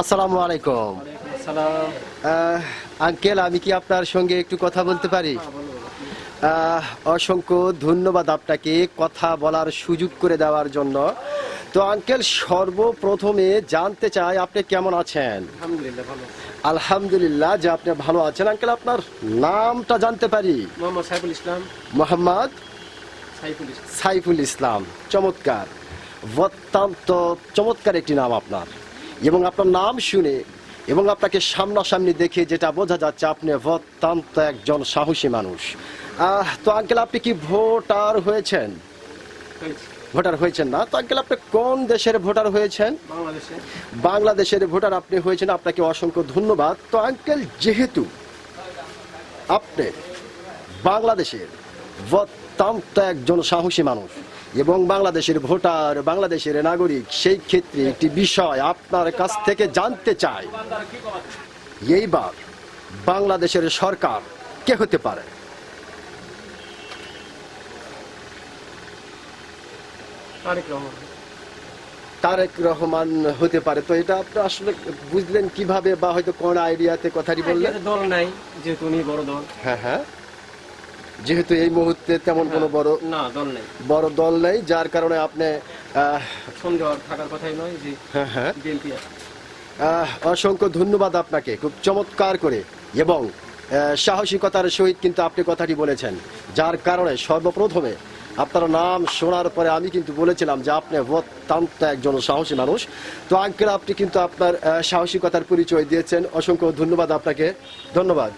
আসসালামু আলাইকুম। আঙ্কেল আমি কি আপনার সঙ্গে একটু কথা বলতে পারি? অসংখ্য ধন্যবাদ আপনাকে কথা বলার সুযোগ করে দেওয়ার জন্য। তো আঙ্কেল সর্বপ্রথমে জানতে চাই আপনি কেমন আছেন? আলহামদুলিল্লাহ আলহামদুলিল্লাহ যে আপনি ভালো আছেন। আঙ্কেল আপনার নামটা জানতে পারি? মোহাম্মদ সাইফুল ইসলাম। মোহাম্মদ সাইফুল ইসলাম। চমৎকার। অত্যন্ত চমৎকার একটি নাম আপনার। এবং আপনার নাম শুনে এবং আপনাকে সামনাসামনি দেখে যেটা বোঝা যাচ্ছে আপনি অত্যন্ত একজন সাহসী মানুষ। আহ, তো আঙ্কেল আপনি কি ভোটার হয়েছেন? ভোটার হয়েছেন না? তো আঙ্কেল আপনি কোন দেশের ভোটার হয়েছেন? বাংলাদেশের ভোটার আপনি হয়েছেন আপনাকে অসংখ্য ধন্যবাদ। তো আঙ্কেল যেহেতু আপনি বাংলাদেশের অত্যন্ত একজন সাহসী মানুষ এবং বাংলাদেশের ভোটার বাংলাদেশের নাগরিক সেই ক্ষেত্রে একটি বিষয় আপনার কাছ থেকে জানতে চাই। এইবার বাংলাদেশের সরকার কে হতে পারে? তারেক রহমান। হতে পারে। তো এটা আপনি আসলে বুঝলেন কীভাবে বা হয়তো কোন আইডিয়াতে কথাটি বললেন? আইডিয়াতে দল নাই যেহেতু উনি বড় দল। হ্যাঁ হ্যাঁ। যেহেতু এই মুহূর্তে তেমন কোনো বড় না দল নেই। বড় দল নেই যার কারণে আপনি সন্দেহ থাকার কথাই নয় যে হ্যাঁ হ্যাঁ। অসংখ্য ধন্যবাদ আপনাকে খুব চমৎকার করে। এবং সাহসিকতার সহিত কিন্তু আপনি কথাটি বলেছেন যার কারণে সর্বপ্রথমে আপনার নাম শোনার পরে আমি কিন্তু বলেছিলাম যে আপনি অত্যন্ত একজন সাহসী মানুষ। তো আঙ্কেল আপনি কিন্তু আপনার সাহসিকতার পরিচয় দিয়েছেন। অসংখ্য ধন্যবাদ আপনাকে। ধন্যবাদ।